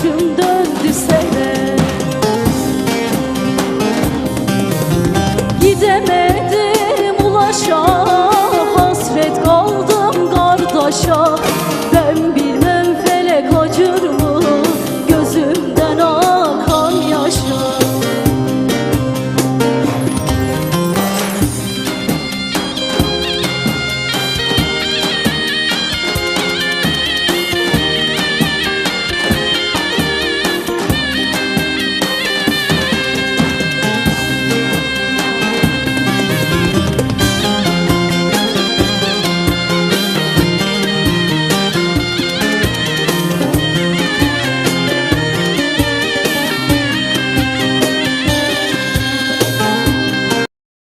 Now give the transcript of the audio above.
başım döndü sene. Gidemedim ulaşa Hasret kaldım kardeşa.